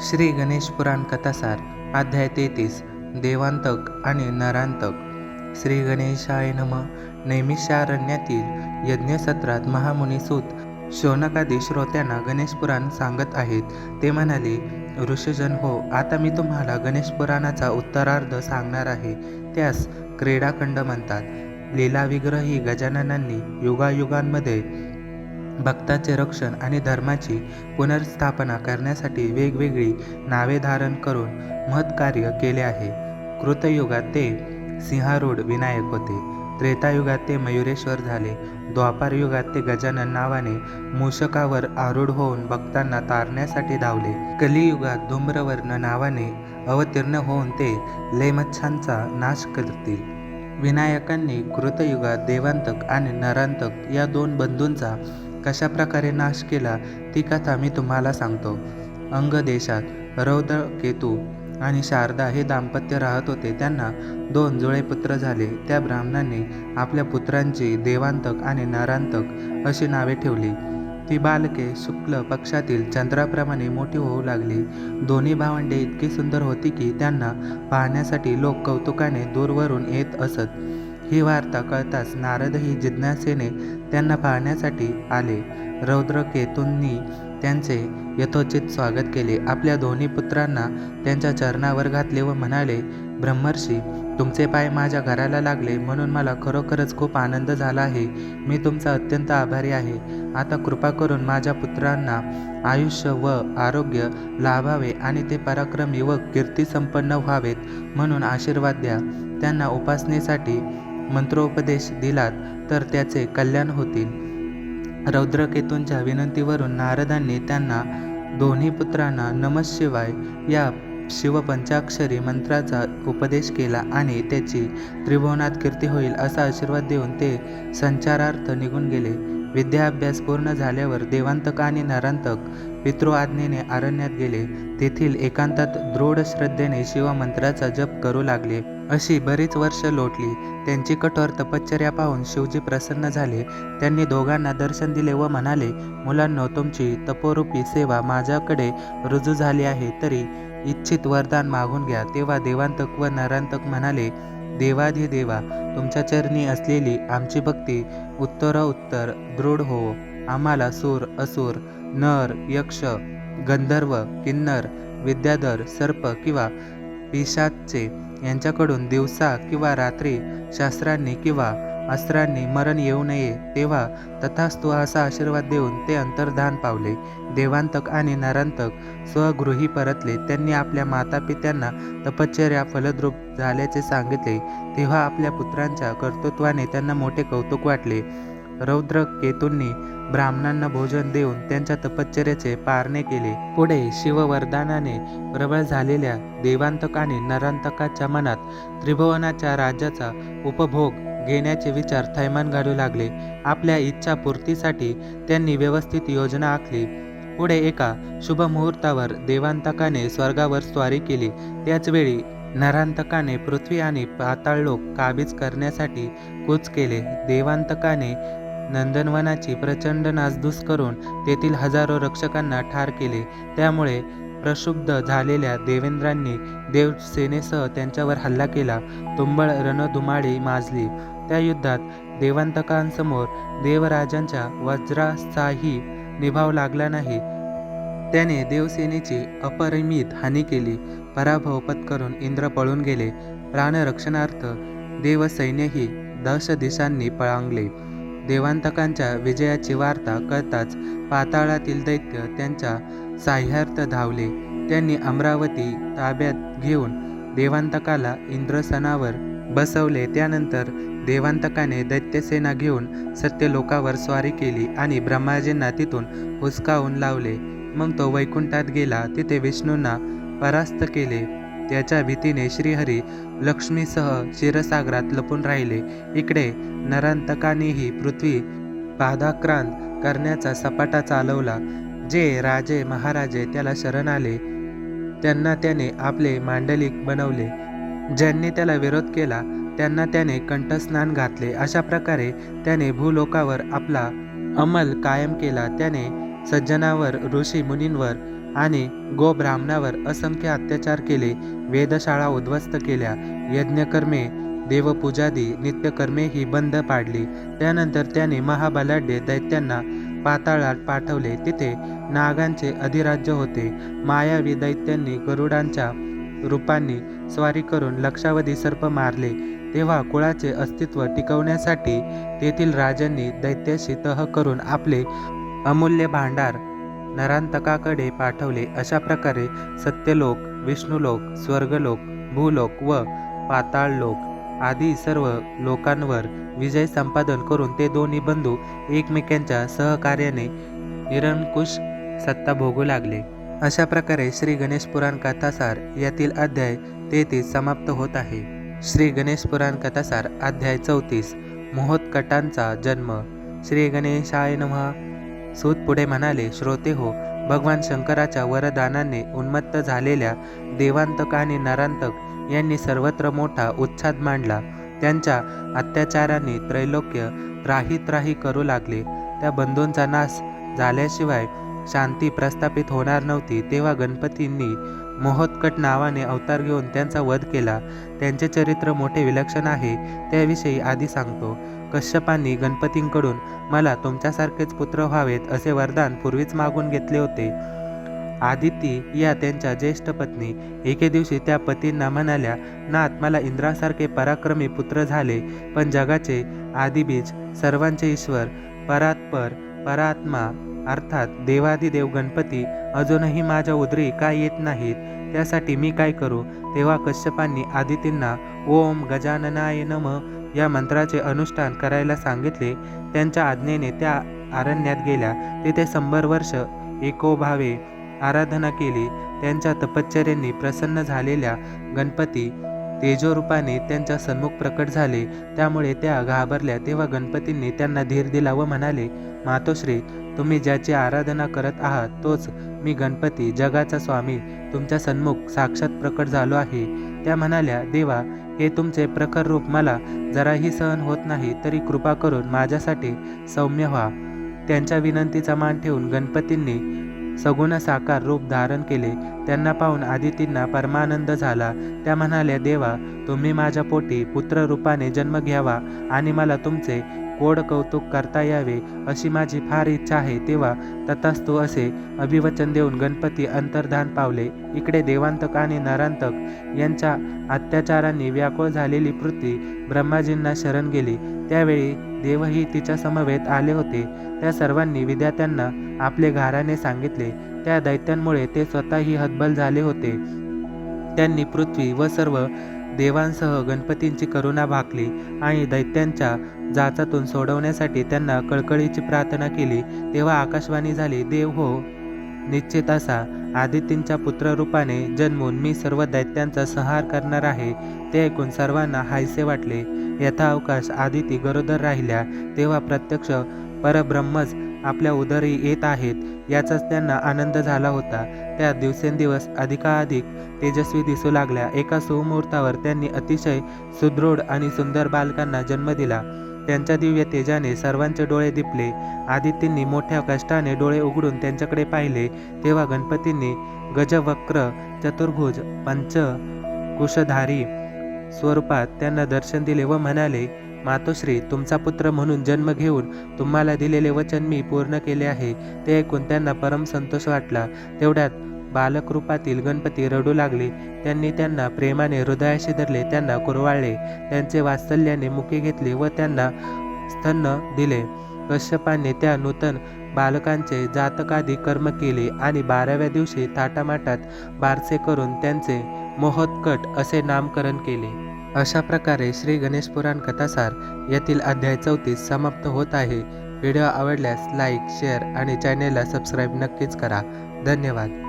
श्री गणेश पुराण कथासार अध्याय तेहतीस देवांतक आणि नरांतक. श्री गणेशाय नम नैमिषारण्यातील यज्ञसत्रात महामुनी सूत शौनकादी श्रोत्यांना गणेश पुराण सांगत आहेत. ते म्हणाले ऋषीजन हो आता मी तुम्हाला गणेश पुराणाचा उत्तरार्ध सांगणार आहे. त्यास क्रीडाखंड म्हणतात. लीलाविग्रही गजाननांनी युगायुगांमध्ये भक्तांचे रक्षण आणि धर्माची पुनर्स्थापना करण्यासाठी वेगवेगळी नावे धारण करून महत्कार्य केले आहे. कृतयुगात ते सिंहारूढ विनायक होते. त्रेतायुगात ते मयुरेश्वर झाले. द्वापार युगात ते गजानन नावाने मूषकावर आरूढ होऊन भक्तांना तारण्यासाठी धावले. कलियुगात धूम्रवर्ण नावाने अवतीर्ण होऊन ते लेमच्छांचा नाश करतील. विनायकांनी कृतयुगात देवांतक आणि नरांतक या दोन बंधूंचा कशा प्रकारे नाश केला ती कथा मी तुम्हाला सांगतो. अंग देशात रौद्र केतू आणि शारदा हे दाम्पत्य राहत होते. त्यांना दोन जुळे पुत्र झाले. त्या ब्राह्मणांनी आपल्या पुत्रांची देवांतक आणि नरांतक अशी नावे ठेवली. ती बालके शुक्ल पक्षातील चंद्राप्रमाणे मोठी होऊ लागली. दोन्ही भावंडे इतकी सुंदर होती की त्यांना पाहण्यासाठी लोक कौतुकाने दूरवरून येत असत. ही वार्ता कळताच नारदही जिज्ञासेने त्यांना पाहण्यासाठी आले. रौद्रकेतूंनी त्यांचे यथोचित स्वागत केले. आपल्या दोन्ही पुत्रांना त्यांच्या चरणावर घातले व म्हणाले ब्रह्मर्षी तुमचे पाय माझ्या घराला लागले म्हणून मला खरोखरच खूप आनंद झाला आहे. मी तुमचा अत्यंत आभारी आहे. आता कृपा करून माझ्या पुत्रांना आयुष्य व आरोग्य लाभावे आणि ते पराक्रमी व कीर्तीसंपन्न व्हावेत म्हणून आशीर्वाद द्या. त्यांना उपासनेसाठी मंत्रोपदेश दिलात तर त्याचे कल्याण होतील. रौद्रकेतूंच्या विनंतीवरून नारदांनी त्यांना दोन्ही पुत्रांना नमशिवाय या शिवपंचाक्षरी मंत्राचा उपदेश केला आणि त्याची त्रिभुवनात कीर्ती होईल असा आशीर्वाद देऊन ते संचारार्थ निघून गेले. विद्याभ्यास पूर्ण झाल्यावर देवांतक आणि नरांतक पितृ आज्ञेने गेले. तेथील एकांतात दृढ श्रद्धेने शिवमंत्राचा जप करू लागले. अशी बरीच वर्ष लोटली. त्यांची कठोर तपश्चर्या पाहून शिवजी प्रसन्न झाले. त्यांनी दोघांना दर्शन दिले व म्हणाले मुलांनो तुमची तपोरूपी सेवा माझ्याकडे रुजू झाली आहे. तरी इच्छित वरदान मागून घ्या. तेव्हा देवांतक व नरांतक म्हणाले देवाधिदेवा तुमच्या चरणी असलेली आमची भक्ती उत्तरोत्तर दृढ हो. आम्हाला सूर असुर नर यक्ष गंधर्व किन्नर विद्याधर सर्प किंवा पिशाचे यांच्याकडून दिवसा किंवा रात्री शास्त्रांनी किंवा अस्त्रांनी मरण येऊ नये तेव्हा तथास्तु असा आशीर्वाद देऊन ते अंतर्धान पावले. देवांतक आणि नरांतक स्वगृही परतले. त्यांनी आपल्या मातापित्यांना तपश्चर्या फलद्रूप झाल्याचे सांगितले. तेव्हा आपल्या पुत्रांच्या कर्तृत्वाने त्यांना मोठे कौतुक वाटले. रौद्र केतूंनी ब्राह्मणांना भोजन देऊन त्यांच्या तपश्चर्याचे पारणे केले. पुढे शिववरदानाने प्रबळ झालेल्या देवांतक आणि नरांतकाच्या मनात त्रिभुवनाच्या राज्याचा उपभोग घेण्याचे विचार थैमान घालू लागले. आपल्या इच्छा पूर्तीसाठी त्यांनी व्यवस्थित योजना आखली. पुढे एका शुभ मुहूर्तावर देवांतकाने स्वर्गावर स्वारी केली. त्याचवेळी नरांतकाने पृथ्वी आणि पाताळलोक काबीज करण्यासाठी कूच केले. देवांतकाने नंदनवनाची प्रचंड नासधूस करून तेथील हजारो रक्षकांना ठार केले. त्यामुळे प्रक्षुब्ध झालेल्या देवेंद्रांनी देवसेनेसह त्यांच्यावर हल्ला केला. तुंबळ रणधुमाळी माजली. त्या युद्धात देवांतकांसमोर देवराजांच्या वज्राचाही निभाव लागला नाही. त्याने देवसेनेची अपरिमित हानी केली. पराभव पत्करून इंद्र पळून गेले. प्राणरक्षणार्थ देवसैन्यही दश दिशांनी पळांगले. देवांतकांच्या विजयाची वार्ता कळताच पाताळातील दैत्य त्यांच्या साह्यार्थ धावले. त्यांनी अमरावती ताब्यात घेऊन देवांतकाला इंद्रसनावर बसवले. त्यानंतर देवांतकाने दैत्यसेना घेऊन सत्यलोकावर स्वारी केली आणि ब्रह्माजींना तिथून हुसकावून लावले. मग तो वैकुंठात गेला. तिथे विष्णूंना परास्त केले. त्याच्या भीतीने श्रीहरी लक्ष्मीसह क्षीरसागरात लपून राहिले. इकडे नरांतकानेही पृथ्वी पादाक्रांत करण्याचा सपाटा चालवला. जे राजे महाराजे त्याला शरण आले त्यांना त्याने आपले मांडलिक बनवले. ज्यांनी त्याला विरोध केला त्यांना त्याने कंठस्नान घातले. अशा प्रकारे त्याने भूलोकावर आपला अंमल कायम केला. त्याने सज्जनावर ऋषी मुनींवर आणि गो ब्राह्मणावर असंख्य अत्याचार केले. वेदशाळा उद्ध्वस्त केल्या. यज्ञकर्मे देवपूजादी नित्यकर्मे ही बंद पाडली. त्यानंतर त्याने महाबलाढ्य दैत्यांना पाताळात पाठवले. तिथे नागांचे अधिराज्य होते. मायावी दैत्यांनी गरुडांच्या रूपांनी स्वारी करून लक्षावधी सर्प मारले. तेव्हा कुळाचे अस्तित्व टिकवण्यासाठी तेथील राजांनी दैत्याशी तह करून आपले अमूल्य भांडार नरांतकाकडे पाठवले. अशा प्रकारे सत्यलोक विष्णुलोक स्वर्गलोक भूलोक व पाताळ लोक आदी सर्व लोकांवर विजय संपादन करून ते दोन्ही बंधू एकमेकांच्या सहकार्याने निरंकुश सत्ता भोगू लागले. अशा प्रकारे श्री गणेश पुराण कथासार यातील अध्याय तेहतीस समाप्त होत आहे. श्री गणेश पुराण कथासार अध्याय चौतीस मोहोत्कटांचा जन्म. श्री गणेशाय नमः. सूत पुढे म्हणाले श्रोते हो भगवान शंकराच्या वरदानाने उन्मत्त झालेल्या देवांतक आणि नरांतक यांनी सर्वत्र मोठा उच्छाद मांडला. त्यांच्या अत्याचाराने त्रैलोक्य त्राही त्राही करू लागले. त्या बंधूंचा नाश झाल्याशिवाय शांती प्रस्थापित होणार नव्हती तेव्हा गणपतींनी मोहोत्कट नावाने अवतार घेऊन त्यांचा वध केला. त्यांचे चरित्र मोठे विलक्षण आहे. त्याविषयी आधी सांगतो. कश्यपांनी गणपतींकडून मला तुमच्यासारखेच पुत्र व्हावेत असे वरदान पूर्वीच मागून घेतले होते. आदिती या त्यांच्या ज्येष्ठ पत्नी. एके दिवशी त्या पतींना म्हणाल्या नाथ मला इंद्रासारखे पराक्रमी पुत्र झाले. पण जगाचे आदिबीज सर्वांचे ईश्वर परात्पर परात्मा अर्थात देवादिदेव गणपती अजूनही माझ्या उदरी का येत नाहीत? त्यासाठी मी काय करू? तेव्हा कश्यपांनी आदितींना ओम गजाननाय नम या मंत्राचे अनुष्ठान करायला सांगितले. त्यांच्या आज्ञेने त्या अरण्यात गेल्या. तिथे शंभर वर्ष एकोभावे आराधना केली. त्यांच्या तपश्चर्यांनी प्रसन्न झालेल्या गणपती तेजोरूपाने त्यांच्या सन्मुख प्रकट झाले. त्यामुळे त्या घाबरल्या तेव्हा गणपतींनी त्यांना धीर दिला व म्हणाले मातोश्री तुम्ही ज्याची आराधना करत आहात तोच मी गणपती जगाचा स्वामी तुमच्या सन्मुख साक्षात प्रकट झालो आहे. त्या म्हणाल्या देवा हे तुमचे प्रखर रूप मला जराही सहन होत नाही तरी कृपा करून माझ्यासाठी सौम्य व्हा. त्यांच्या विनंतीचा मान ठेवून गणपतींनी सगुण साकार रूप धारण केले. त्यांना पाहून आदितींना परमानंद झाला. त्या म्हणाल्या देवा तुम्ही माझ्या पोटी पुत्ररूपाने जन्म घ्यावा आणि मला तुमचे गोड कौतुक करता यावे अशी माझी फार इच्छा आहे. तेव्हा तथास्तु असे अभिवचन देऊन गणपती अंतर्धान पावले. इकडे देवांतक आणि नरांतक यांच्या अत्याचारांनी व्याकुळ झालेली पृथ्वी ब्रह्माजींना शरण गेली. त्यावेळी देवही तिच्या समवेत आले होते. त्या सर्वांनी विद्यार्थ्यांना आपले घाराने सांगितले. त्या दैत्यांमुळे ते स्वतःही हतबल झाले होते. त्यांनी पृथ्वी व सर्व देवांसह गणपतींची करुणा भाकली आणि दैत्यांच्या जाचातून सोडवण्यासाठी त्यांना कळकळीची प्रार्थना केली. तेव्हा आकाशवाणी झाली देव हो निश्चित असा आदित्यंच्या पुत्ररूपाने जन्मून मी सर्व दैत्यांचा संहार करणार आहे ते ऐकून सर्वांना हायसे वाटले. यथा अवकाश आदिती गरोदर राहिल्या तेव्हा प्रत्यक्ष परब्रह्मच आपल्या उदरी येत आहेत याचाच त्यांना आनंद झाला होता. त्या दिवसेंदिवस अधिकाधिक तेजस्वी दिसू लागल्या. एका सुमुहूर्तावर त्यांनी अतिशय सुदृढ आणि सुंदर बालकांना जन्म दिला. त्यांच्या दिव्य तेजाने सर्वांचे डोळे दिपले. आदित्यांनी मोठ्या कष्टाने डोळे उघडून त्यांच्याकडे पाहिले. तेव्हा गणपतींनी गजवक्र चतुर्भुज पंच कुशधारी स्वरूपात त्यांना दर्शन दिले व म्हणाले मातोश्री तुमचा पुत्र म्हणून जन्म घेऊन तुम्हाला दिलेले वचन मी पूर्ण केले आहे. ते ऐकून त्यांना परम संतोष वाटला. तेवढ्यात बालक रूपातील गणपती रडू लागले. त्यांनी त्यांना प्रेमाने हृदयाशी धरले त्यांना कुरवाळले. त्यांचे वात्सल्याने मुखे घेतले व त्यांना स्तन्न दिले. कश्यपाने त्या नूतन बालकांचे जातकादी कर्म केले आणि बाराव्या दिवशी थाटामाटात बारसे करून त्यांचे मोहोत्कट असे नामकरण केले. अशा प्रकारे श्री गणेश पुराण कथासार यातील अध्याय चौतीस समाप्त होत आहे. व्हिडिओ आवडल्यास लाईक शेअर आणि चॅनेलला सबस्क्राईब नक्कीच करा. धन्यवाद.